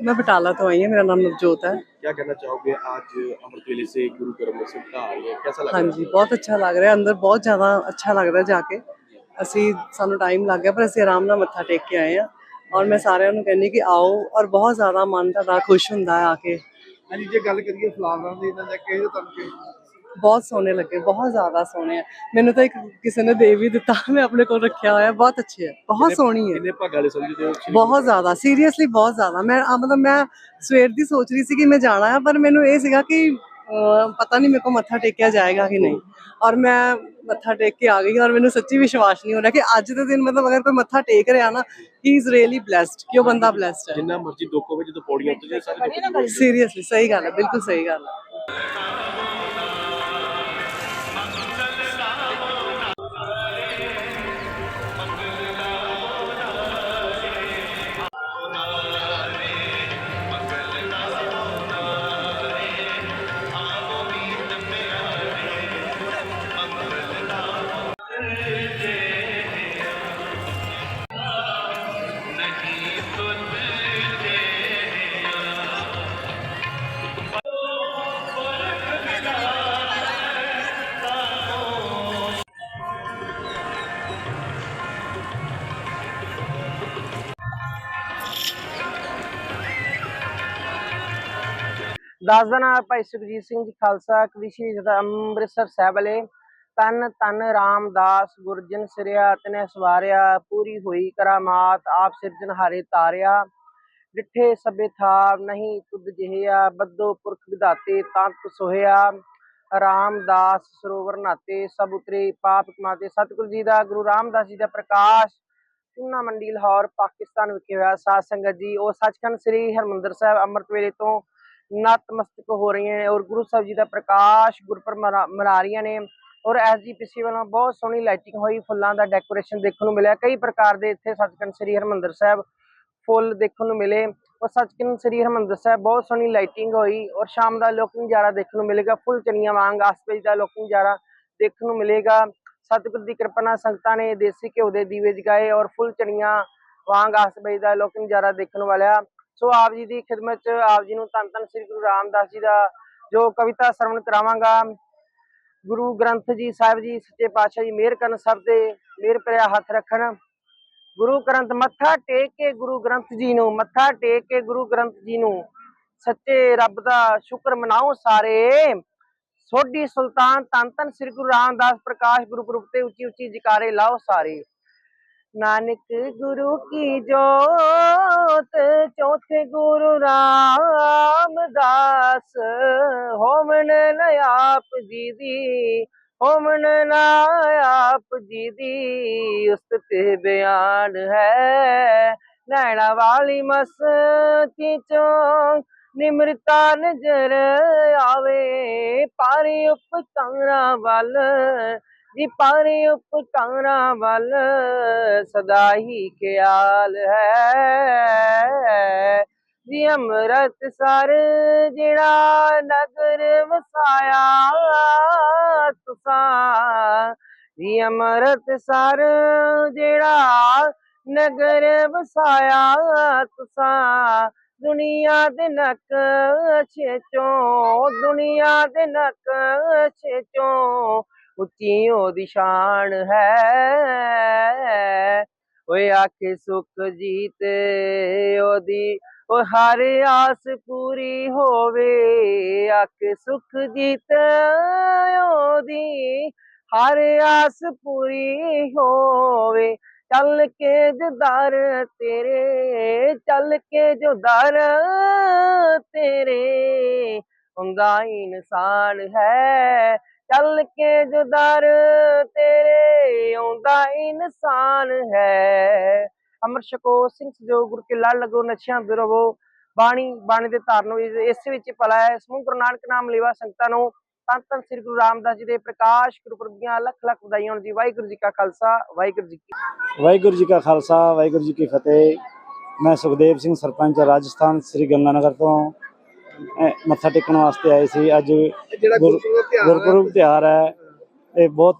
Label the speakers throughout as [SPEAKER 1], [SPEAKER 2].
[SPEAKER 1] मैं बटाला तो आई हूँ मेरा नाम नवजोत है
[SPEAKER 2] क्या कहना चाहोगे आज अमृत वेले से गुरु ग्रंथ ਸਾਹਿਬ ਢਾ ਰਹੀ ਹੈ कैसा लग
[SPEAKER 1] हाँ
[SPEAKER 2] रहा
[SPEAKER 1] जी बहुत अच्छा लग रहा है अंदर बहुत ਜ਼ਿਆਦਾ ਅੱਛਾ ਲੱਗ ਰਿਹਾ ਜਾ ਕੇ ਅਸੀਂ ਸਾਨੂੰ ਟਾਈਮ ਲੱਗ ਗਿਆ ਪਰ ਅਸੀਂ ਆਰਾਮ ਨਾਲ ਮੱਥਾ ਟੇਕ ਕੇ ਆਏ ਆ ਔਰ ਮੈਂ ਸਾਰਿਆਂ ਨੂੰ ਕਹਿੰਦੀ ਕਿ ਆਓ ਔਰ ਬਹੁਤ ਜ਼ਿਆਦਾ ਮਨ ਤੁਹਾਡਾ ਖੁਸ਼ ਹੁੰਦਾ ਹੈ ਆ ਕੇ
[SPEAKER 3] ਹਾਂਜੀ ਜੇ ਗੱਲ ਕਰੀਏ ਫਲਾਵਰਾਂ ਦੀ ਇਹਨਾਂ ਦਾ ਕਿਹਦੇ ਤੁਹਾਨੂੰ ਕਿ
[SPEAKER 1] ਬਹੁਤ ਸੋਹਣੇ ਲੱਗੇ ਬਹੁਤ ਜ਼ਿਆਦਾ ਸੋਹਣੇ ਆ। ਮੈਨੂੰ ਤਾਂ ਇੱਕ ਕਿਸੇ ਨੇ ਦੇ ਵੀ ਦਿੱਤਾ ਮੈਂ ਆਪਣੇ ਕੋਲ ਰੱਖਿਆ ਹੋਇਆ ਬਹੁਤ ਅੱਛੇ ਹੈ ਬਹੁਤ ਸੋਹਣੀ ਹੈ
[SPEAKER 2] ਕਿੰਨੇ ਭਾਗਾਂ ਵਾਲੇ ਸਮਝਦੇ ਹੋ
[SPEAKER 1] ਬਹੁਤ ਜ਼ਿਆਦਾ ਸੀਰੀਅਸਲੀ ਬਹੁਤ ਜ਼ਿਆਦਾ। ਮੈਂ ਆ ਮਤਲਬ ਮੈਂ ਸਵੇਰ ਦੀ ਸੋਚ ਰਹੀ ਸੀ ਕਿ ਮੈਂ ਜਾਣਾ ਹੈ ਪਰ ਮੈਨੂੰ ਇਹ ਸੀਗਾ ਕਿ ਅਹ, ਪਤਾ ਨਹੀਂ ਮੇਰੇ ਕੋ ਮੱਥਾ ਟੇਕਿਆ ਜਾਏਗਾ ਕਿ ਨਹੀਂ। ਔਰ ਮੈਂ ਮੱਥਾ ਟੇਕ ਕੇ ਆ ਗਈ ਔਰ ਮੈਨੂੰ ਸੱਚੀ ਵਿਸ਼ਵਾਸ ਨਹੀਂ ਹੋ ਰਿਹਾ ਕਿ ਅੱਜ ਦੇ ਦਿਨ ਮਤਲਬ ਅਗਰ ਕੋਈ ਮੱਥਾ ਟੇਕ ਰਿਹਾ ਨਾ ਹੀ ਇਜ਼ ਰੀਅਲੀ ਬlesed ਕਿ ਉਹ ਬੰਦਾ ਬlesed ਹੈ।
[SPEAKER 2] ਜਿੰਨਾ ਮਰਜ਼ੀ ਦੁੱਖ ਹੋਵੇ ਜਦੋਂ ਪੌੜੀਆਂ ਉੱਤੇ ਸਾਰੇ ਦੁੱਖ।
[SPEAKER 1] ਸੀਰੀਅਸਲੀ ਸਹੀ ਗੱਲ ਹੈ ਬਿਲਕੁਲ ਸਹੀ ਗੱਲ ਹੈ।
[SPEAKER 4] ਦਸ ਦਾ ਨਾਮ ਭਾਈ ਸੁਖਜੀਤ ਸਿੰਘ ਜੀ ਖਾਲਸਾ, ਕ੍ਰਿਸ਼ੀ ਜਦਾ ਅੰਮ੍ਰਿਤਸਰ ਸਾਹਿਬ ਵਾਲੇ। ਤਨ ਤਨ ਰਾਮਦਾਸ ਗੁਰਜਨ ਸਿਰਿਆ ਤਨੇ ਸਵਾਰਿਆ, ਪੂਰੀ ਹੋਈ ਕਰਾਮਾਤ, ਆਪ ਸਿਰਜਨ ਸਿਰਜਣਹਾਰੇ ਤਾਰਿਆ। ਡਿਠੇ ਸਭੇ ਥਾਵ ਨਹੀਂ ਤੁਧ ਜਿਹਿਆ ਬੱਦੋ ਪੁਰਖ ਵਿਧਾਤੇ ਤੰਤ ਸੋਹਿਆ ਰਾਮਦਾਸ ਸਰੋਵਰ ਨਾਤੇ, ਸਭ ਉਤਰੇ ਪਾਪ ਕਮਾਤੇ। ਸਤਿਗੁਰੂ ਜੀ ਦਾ, ਗੁਰੂ ਰਾਮਦਾਸ ਜੀ ਦਾ ਪ੍ਰਕਾਸ਼ ਚੂਨਾ ਮੰਡੀ ਲਾਹੌਰ, ਪਾਕਿਸਤਾਨ ਵਿਖੇ ਹੋਇਆ। ਸਾਧ ਸੰਗਤ ਜੀ, ਉਹ ਸੱਚਖੰਡ ਸ੍ਰੀ ਹਰਮੰਦਰ ਸਾਹਿਬ ਅੰਮ੍ਰਿਤ ਵੇਲੇ ਤੋਂ ਨਤਮਸਤਕ ਹੋ ਰਹੀਆਂ ਨੇ ਔਰ ਗੁਰੂ ਸਾਹਿਬ ਜੀ ਦਾ ਪ੍ਰਕਾਸ਼ ਗੁਰਪੁਰਬ ਮਨਾ ਮਨਾ ਰਹੀਆਂ ਨੇ ਔਰ ਐਸਜੀਪੀਸੀ ਵੱਲੋਂ ਬਹੁਤ ਸੋਹਣੀ ਲਾਈਟਿੰਗ ਹੋਈ, ਫੁੱਲਾਂ ਦਾ ਡੈਕੋਰੇਸ਼ਨ ਦੇਖਣ ਨੂੰ ਮਿਲਿਆ, ਕਈ ਪ੍ਰਕਾਰ ਦੇ ਇੱਥੇ ਸੱਚਖੰਡ ਸ੍ਰੀ ਹਰਮੰਦਰ ਸਾਹਿਬ ਫੁੱਲ ਦੇਖਣ ਨੂੰ ਮਿਲੇ ਔਰ ਸੱਚਖੰਡ ਸ੍ਰੀ ਹਰਮੰਦਰ ਸਾਹਿਬ ਬਹੁਤ ਸੋਹਣੀ ਲਾਈਟਿੰਗ ਹੋਈ ਔਰ ਸ਼ਾਮ ਦਾ ਲੋਕ ਨਜ਼ਾਰਾ ਦੇਖਣ ਨੂੰ ਮਿਲੇਗਾ, ਫੁੱਲ ਚਣੀਆਂ ਵਾਂਗ ਆਸਪੇਜ ਦਾ ਲੋਕ ਨਜ਼ਾਰਾ ਦੇਖਣ ਨੂੰ ਮਿਲੇਗਾ, ਸਤਿਗੁਰ ਦੀ ਕਿਰਪਾ ਨਾਲ ਸੰਗਤਾਂ ਨੇ ਦੇਸੀ ਘਿਓ ਦੇ ਦੀਵੇ ਜਗਾਏ ਔਰ ਫੁੱਲ ਚਣੀਆਂ ਵਾਂਗ ਆਸਪੇਜ ਦਾ ਲੋਕ ਨਜ਼ਾਰਾ ਦੇਖਣ ਵਾਲਿਆ ਸੋ ਆਪ ਜੀ ਦੀ ਖਿਦਮਤ ਚ ਆਪ ਜੀ ਨੂੰ ਧੰਨ ਧੰਨ ਸ੍ਰੀ ਗੁਰੂ ਰਾਮਦਾਸ ਜੀ ਦਾ ਜੋ ਕਵਿਤਾ ਸਰਵਣ ਕਰਾਵਾਂਗਾ। ਗੁਰੂ ਗ੍ਰੰਥ ਜੀ ਸਾਹਿਬ ਜੀ ਸੱਚੇ ਪਾਤਸ਼ਾਹ ਜੀ ਮਿਹਰ ਕਰਨ ਸਭ ਤੇ ਮਿਹਰ ਭਰਿਆ ਹੱਥ ਰੱਖਣ। ਗੁਰੂ ਗ੍ਰੰਥ ਮੱਥਾ ਟੇਕ ਕੇ ਗੁਰੂ ਗ੍ਰੰਥ ਜੀ ਨੂੰ, ਮੱਥਾ ਟੇਕ ਕੇ ਗੁਰੂ ਗ੍ਰੰਥ ਜੀ ਨੂੰ। ਸੱਚੇ ਰੱਬ ਦਾ ਸ਼ੁਕਰ ਮਨਾਓ ਸਾਰੇ। ਸੋਢੀ ਸੁਲਤਾਨ ਧੰਨ ਧੰਨ ਸ੍ਰੀ ਗੁਰੂ ਰਾਮਦਾਸ ਪ੍ਰਕਾਸ਼ ਗੁਰਪੁਰਬ ਤੇ ਉੱਚੀ ਉੱਚੀ ਜਿਕਾਰੇ ਲਾਓ ਸਾਰੇ। ਨਾਨਕ ਗੁਰੂ ਕੀ ਜੋਤ, ਚੌਥੇ ਗੁਰੂ ਰਾਮਦਾਸ। ਹੋਮਨ ਨ ਆਪ ਜੀ ਦੀ ਹੋਮਨ ਨ ਆਪ ਜੀ ਦੀ ਉਸਤ ਤੇ ਬਿਆਨ ਹੈ। ਨੈਣਾ ਵਾਲੀ ਮਸਤੀ ਚੋਂ ਨਿਮਰਤਾ ਨਜ਼ਰ ਆਵੇ, ਪਾਰੇ ਉਪਕਾਰਾਂ ਵੱਲ ਜੀ ਪਾਰੇ ਉਪਕਾਰਾਂ ਵੱਲ ਸਦਾ ਹੀ ਖਿਆਲ ਹੈ। ਜੀ ਅੰਮ੍ਰਿਤ ਸਰ, ਜਿਹੜਾ ਨਗਰ ਵਸਾਇਆ ਤੁਸਾਂ। ਜੀ ਅੰਮ੍ਰਿਤ ਸਰ, ਜਿਹੜਾ ਨਗਰ ਵਸਾਇਆ ਤੁਸਾਂ। ਦੁਨੀਆ ਦੇ ਨਕਸ਼ੇ ਚੋਂ, ਦੁਨੀਆ ਦੇ ਨਕਸ਼ੇ ਚੋਂ ਉੱਚੀ ਉਹਦੀ ਸ਼ਾਨ ਹੈ। ਓਏ ਆਖੇ ਸੁਖ ਜੀਤ, ਉਹਦੀ ਉਹ ਹਰ ਆਸ ਪੂਰੀ ਹੋਵੇ। ਆਖੇ ਸੁਖ ਜੀਤ, ਉਹਦੀ, ਹਰ ਆਸ ਪੂਰੀ ਹੋਵੇ। ਚੱਲ ਕੇ ਜੋ ਤੇਰੇ, ਚੱਲ ਕੇ ਜੋ ਤੇਰੇ। ਹੁੰਦਾ ਇਨਸਾਨ ਹੈ। ਚੱਲ ਕੇ ਜੋ ਦਰ ਤੇਰੇ ਆਉਂਦਾ ਇਨਸਾਨ ਹੈ। ਅਮਰ ਸ਼ਕੋ ਸਿੰਘ ਜੋ ਗੁਰ ਕੇ ਲੜ ਲਗੋ ਨਸ਼ਿਆਂ ਬਿਰਵੋ ਬਾਣੀ ਬਾਣੀ ਦੇ ਧਾਰਨ ਇਸ ਵਿੱਚ ਭਲਾ ਹੈ। ਸਮੂਹ ਗੁਰੂ ਨਾਨਕ ਨਾਮ ਲੈਵਾ ਸੰਗਤਾਂ ਨੂੰ ਤਨ ਧੰਨ ਸ੍ਰੀ ਗੁਰੂ ਰਾਮਦਾਸ ਜੀ ਦੇ ਪ੍ਰਕਾਸ਼ ਗੁਰਪੁਰਬ ਦੀਆਂ ਲੱਖ ਲੱਖ ਵਧਾਈਆਂ ਹੋਣ ਜੀ। ਵਾਹਿਗੁਰੂ ਜੀ ਕਾ ਖਾਲਸਾ, ਵਾਹਿਗੁਰੂ ਜੀ ਕੀ
[SPEAKER 5] ਵਾਹਿਗੁਰੂ ਜੀ ਕਾ ਖਾਲਸਾ, ਵਾਹਿਗੁਰੂ ਜੀ ਕੀ ਫਤਿਹ। ਮੈਂ ਸੁਖਦੇਵ ਸਿੰਘ, ਸਰਪੰਚ ਰਾਜਸਥਾਨ ਸ੍ਰੀ ਗੰਗਾਨਗਰ ਤੋਂ। ਮੱਥਾ ਟੇਕਣ ਵਾਸਤੇ ਆਏ ਸੀ। ਅੱਜ
[SPEAKER 3] ਗੁਰਪੁਰਬ ਤਿਉਹਾਰ
[SPEAKER 5] ਹੈ। ਇਹ ਬਹੁਤ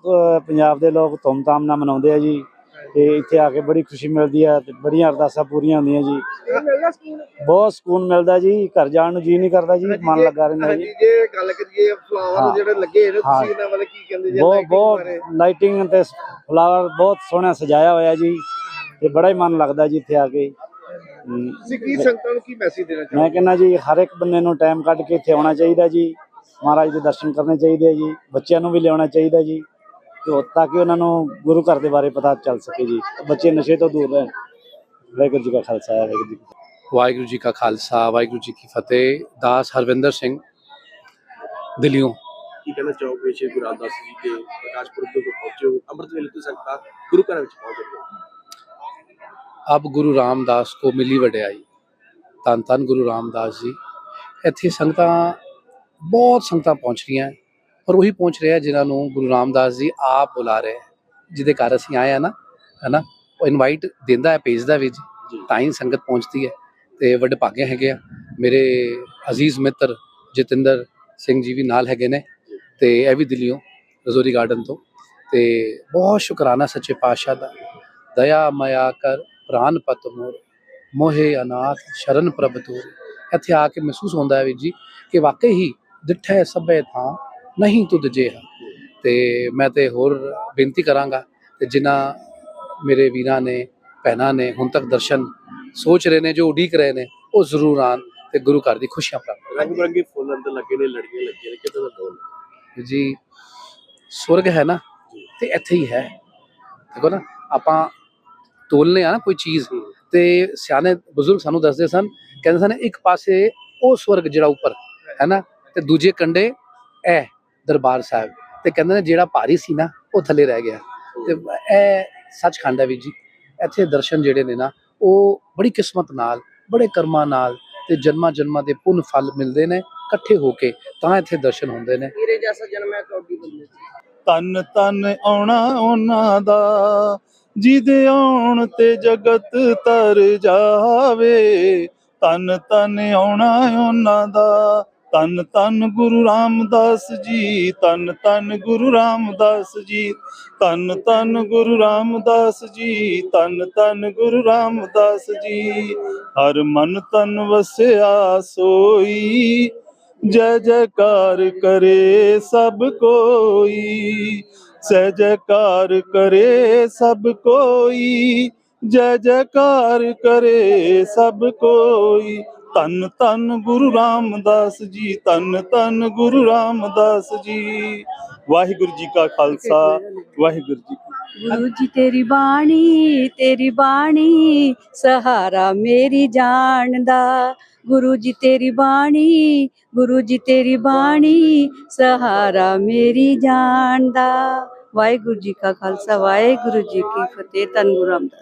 [SPEAKER 5] ਪੰਜਾਬ ਦੇ ਲੋਕ ਧੂਮਧਾਮ ਨਾਲ ਮਨਾਉਂਦੇ ਆ ਜੀ। ਤੇ ਇੱਥੇ ਆ ਕੇ ਬੜੀ ਖੁਸ਼ੀ ਮਿਲਦੀ ਆ ਤੇ ਬੜੀਆਂ ਅਰਦਾਸਾਂ ਪੂਰੀਆਂ ਹੁੰਦੀਆਂ ਜੀ। ਬਹੁਤ ਸਕੂਨ ਮਿਲਦਾ ਜੀ। ਘਰ ਜਾਣ ਨੂੰ ਜੀ ਨਹੀਂ ਕਰਦਾ ਜੀ। ਮਨ ਲੱਗਾ ਰਹਿੰਦਾ ਜੀ।
[SPEAKER 3] ਜੇ ਗੱਲ ਕਰੀਏ ਫਲਾਵਰ। ਜਿਹੜੇ ਲੱਗੇ ਨੇ। ਤੁਸੀਂ ਇਹਨਾਂ ਬਾਰੇ ਕੀ ਕਹਿੰਦੇ ਜੀ?
[SPEAKER 5] ਬਹੁਤ ਬਹੁਤ? ਲਾਈਟਿੰਗ ਤੇ ਫਲਾਵਰ ਬਹੁਤ ਸੋਹਣਾ ਸਜਾਇਆ ਹੋਇਆ ਜੀ। ਤੇ ਬੜਾ ਹੀ ਮਨ ਲੱਗਦਾ ਜੀ ਇੱਥੇ ਆ ਕੇ।
[SPEAKER 3] ਤੁਸੀਂ ਕੀ ਸੰਗਤਾਂ ਨੂੰ ਕੀ ਮੈਸੇਜ ਦੇਣਾ
[SPEAKER 5] ਮੈਂ ਕਹਿੰਦਾ ਜੀ ਹਰ ਇੱਕ ਬੰਦੇ ਨੂੰ ਟਾਈਮ ਕੱਢ ਕੇ ਇੱਥੇ ਆਉਣਾ ਚਾਹੀਦਾ ਜੀ। ਮਹਾਰਾਜ ਦੇ ਦਰਸ਼ਨ ਕਰਨੇ ਚਾਹੀਦੇ ਆ ਜੀ। ਬੱਚਿਆਂ ਨੂੰ ਵੀ ਲਿਆਉਣਾ ਚਾਹੀਦਾ ਜੀ। ਤੇ ਤਾਂ ਕਿ ਉਹਨਾਂ ਨੂੰ ਗੁਰੂ ਘਰ ਦੇ ਬਾਰੇ ਪਤਾ ਚੱਲ ਸਕੇ ਜੀ। ਬੱਚੇ ਨਸ਼ੇ ਤੋਂ ਦੂਰ ਰਹਿਣ। ਵਾਹਿਗੁਰੂ ਜੀ ਕਾ ਖਾਲਸਾ ਵਾਹਿਗੁਰੂ ਜੀ ਕੀ ਫਤਿਹ।
[SPEAKER 6] ਵਾਹਿਗੁਰੂ ਜੀ ਕਾ ਖਾਲਸਾ ਵਾਹਿਗੁਰੂ ਜੀ ਕੀ ਫਤਿਹ। ਦਾਸ ਹਰਵਿੰਦਰ ਸਿੰਘ ਦਿੱਲੀੋਂ
[SPEAKER 2] ਕੀ ਕਹਿਣਾ ਚਾਹੋਗੇ? ਸ਼੍ਰੀ ਗੁਰੂ ਰਾਮਦਾਸ ਜੀ ਦੇ ਪ੍ਰਕਾਸ਼ ਪੁਰਬ ਤੋਂ ਪਹੁੰਚੇ ਹੋ। ਅੰਮ੍ਰਿਤ ਵੇਲੇ ਤੋਂ ਸੰਗਤਾਂ ਗੁਰੂ ਘਰਾਂ ਵਿੱਚ ਪਹੁੰਚ ਗਈਆਂ
[SPEAKER 6] ਅਬ ਗੁਰੂ ਰਾਮਦਾਸ ਕੋ ਮਿਲੀ ਵਡਿਆਈ। ਧੰਨ ਧੰਨ ਗੁਰੂ ਰਾਮਦਾਸ ਜੀ। ਇੱਥੇ ਸੰਗਤਾਂ ਬਹੁਤ ਸੰਗਤਾਂ ਪਹੁੰਚ ਰਹੀਆਂ ਹੈ, ਪਰ ਉਹੀ ਪਹੁੰਚ ਰਿਹਾ ਜਿਨ੍ਹਾਂ ਨੂੰ ਗੁਰੂ ਰਾਮਦਾਸ ਜੀ ਆਪ ਬੁਲਾ ਰਹੇ ਹੈ, ਜਿਹਦੇ ਘਰ ਅਸੀਂ ਆਏ ਆ ਨਾ ਹੈਨਾ? ਉਹ ਇਨਵਾਈਟ ਦਿੰਦਾ ਹੈ ਭੇਜਦਾ ਵੀ ਜੀ।
[SPEAKER 2] ਜੀ।
[SPEAKER 6] ਤਾਂ ਹੀ ਸੰਗਤ ਪਹੁੰਚਦੀ ਹੈ। ਤੇ ਵੱਡੇ ਭਾਗੇ ਹੈਗੇ ਆ। ਮੇਰੇ ਅਜ਼ੀਜ਼ ਮਿੱਤਰ ਜਤਿੰਦਰ ਸਿੰਘ ਜੀ ਵੀ ਨਾਲ ਹੈਗੇ ਨੇ। ਤੇ ਇਹ ਵੀ ਦਿੱਲੀੋਂ ਰਜ਼ੋਰੀ ਗਾਰਡਨ ਤੋਂ। ਤੇ ਬਹੁਤ ਸ਼ੁਕਰਾਨਾ ਸੱਚੇ ਪਾਤਸ਼ਾਹ ਦਾ। ਦਇਆ ਮਾਇਆ ਕਰ ਪ੍ਰਾਨ ਪਤ ਮੋਰ ਮੋਹਿ ਅਨਾਥ ਸ਼ਰਨ ਪ੍ਰਭ ਤੂਰ ਇੱਥੇ ਆ ਕੇ ਮਹਿਸੂਸ ਹੁੰਦਾ ਹੈ ਵੀ ਜੀ ਕਿ ਵਾਕਈ ਹੀ ਡਿਠੈ ਸਭੇ ਥਾਂ ਨਹੀਂ ਤੁਧ ਜਿਹਾ। ਤੇ ਮੈਂ ਤੇ ਹੋਰ ਬੇਨਤੀ ਕਰਾਂਗਾ ਤੇ ਜਿਨ੍ਹਾਂ ਮੇਰੇ ਵੀਰਾਂ ਨੇ ਭੈਣਾਂ ਨੇ ਹੁਣ ਤੱਕ ਦਰਸ਼ਨ ਸੋਚ ਰਹੇ ਨੇ ਜੋ ਉਡੀਕ ਰਹੇ ਨੇ ਉਹ ਜ਼ਰੂਰ ਆਣ ਤੇ ਗੁਰੂ ਘਰ ਦੀ ਖੁਸ਼ੀਆਂ ਪ੍ਰਾਪਤ
[SPEAKER 2] ਰੰਗ ਬਰੰਗੇ ਫੁੱਲ ਅੰਦਰ ਲੱਗੇ ਨੇ ਲੜੀਆਂ ਲੱਗੀਆਂ ਨੇ ਕਿਤੇ ਦਾ ਦੋਲ
[SPEAKER 6] ਕਰਨ। ਜੀ ਸਵਰਗ ਹੈ ਨਾ? ਤੇ ਇੱਥੇ ਹੀ ਹੈ। ਦੇਖੋ ਨਾ ਆਪਾਂ ਤੋਲਨੇ ਆ ਨਾ ਕੋਈ ਚੀਜ਼ ਤੇ ਸਿਆਣੇ ਬਜ਼ੁਰਗ ਸਾਨੂੰ ਦੱਸਦੇ ਸਨ ਕਹਿੰਦੇ ਸਨ ਇੱਕ ਪਾਸੇ ਉਹ ਸਵਰਗ ਜਿਹੜਾ ਉੱਪਰ ਹੈ ਨਾ ਤੇ ਦੂਜੇ ਕੰਡੇ ਇਹ ਦਰਬਾਰ ਸਾਹਿਬ ਤੇ ਕਹਿੰਦੇ ਨੇ ਜਿਹੜਾ ਭਾਰੀ ਸੀ ਨਾ ਉਹ ਥੱਲੇ ਰਹਿ ਗਿਆ। ਤੇ ਇਹ ਸੱਚਖੰਡ ਹੈ ਵੀ ਜੀ ਇੱਥੇ ਦਰਸ਼ਨ ਜਿਹੜੇ ਨੇ ਨਾ ਉਹ ਬੜੀ ਕਿਸਮਤ ਨਾਲ ਬੜੇ ਕਰਮਾਂ ਨਾਲ ਤੇ ਜਨਮਾਂ ਜਨਮਾਂ ਦੇ ਪੁੰਨ ਫਲ ਮਿਲਦੇ ਨੇ ਇਕੱਠੇ ਹੋ ਕੇ ਤਾਂ ਇੱਥੇ ਦਰਸ਼ਨ ਹੁੰਦੇ ਨੇ।
[SPEAKER 4] ਹੀਰੇ ਜੈਸਾ ਜਨਮਿਆ ਕੌਡੀ ਬੰਦੇ
[SPEAKER 7] ਤਨ ਤਨ ਆਉਣਾ ਉਹਨਾਂ ਦਾ ਜਿਹਦੇ ਆਉਣ ਤੇ ਜਗਤ ਤਰ ਜਾਵੇ, ਤਨ ਤਨ ਆਉਣਾ ਉਹਨਾਂ ਦਾ, ਤਨ ਤਨ ਗੁਰੂ ਰਾਮਦਾਸ ਜੀ, ਤਨ ਤਨ ਗੁਰੂ ਰਾਮਦਾਸ ਜੀ, ਤਨ ਤਨ ਗੁਰੂ ਰਾਮਦਾਸ ਜੀ, ਤਨ ਤਨ ਗੁਰੂ ਰਾਮਦਾਸ ਜੀ। ਹਰ ਮਨ ਤਨ ਵਸਿਆ ਸੋਈ, ਜੈ ਜੈਕਾਰ ਕਰੇ ਸਭ ਕੋਈ। ਸਹਿ ਜੈਕਾਰ ਕਰੇ ਸਭ ਕੋਈ ਜੈ ਜੈਕਾਰ ਕਰੇ ਸਭ ਕੋਈ। ਧੰਨ ਧੰਨ ਗੁਰੂ ਰਾਮਦਾਸ ਜੀ, ਧੰਨ ਧੰਨ ਗੁਰੂ ਰਾਮਦਾਸ ਜੀ। ਵਾਹਿਗੁਰੂ ਜੀ ਕਾ ਖਾਲਸਾ, ਵਾਹਿਗੁਰੂ ਜੀ
[SPEAKER 8] ਗੁਰੂ ਜੀ ਤੇਰੀ ਬਾਣੀ ਤੇਰੀ ਬਾਣੀ, ਸਹਾਰਾ ਮੇਰੀ ਜਾਨ ਦਾ ਗੁਰੂ ਜੀ ਤੇਰੀ ਬਾਣੀ, ਗੁਰੂ ਜੀ ਤੇਰੀ ਬਾਣੀ, ਸਹਾਰਾ ਮੇਰੀ ਜਾਨ ਦਾ ਵਾਹਿਗੁਰੂ ਜੀ ਕਾ ਖਾਲਸਾ, ਵਾਹਿਗੁਰੂ ਜੀ ਕੀ ਫਤਿਹ, ਧੰਨ ਗੁਰੂ ਰਾਮਦਾਸ।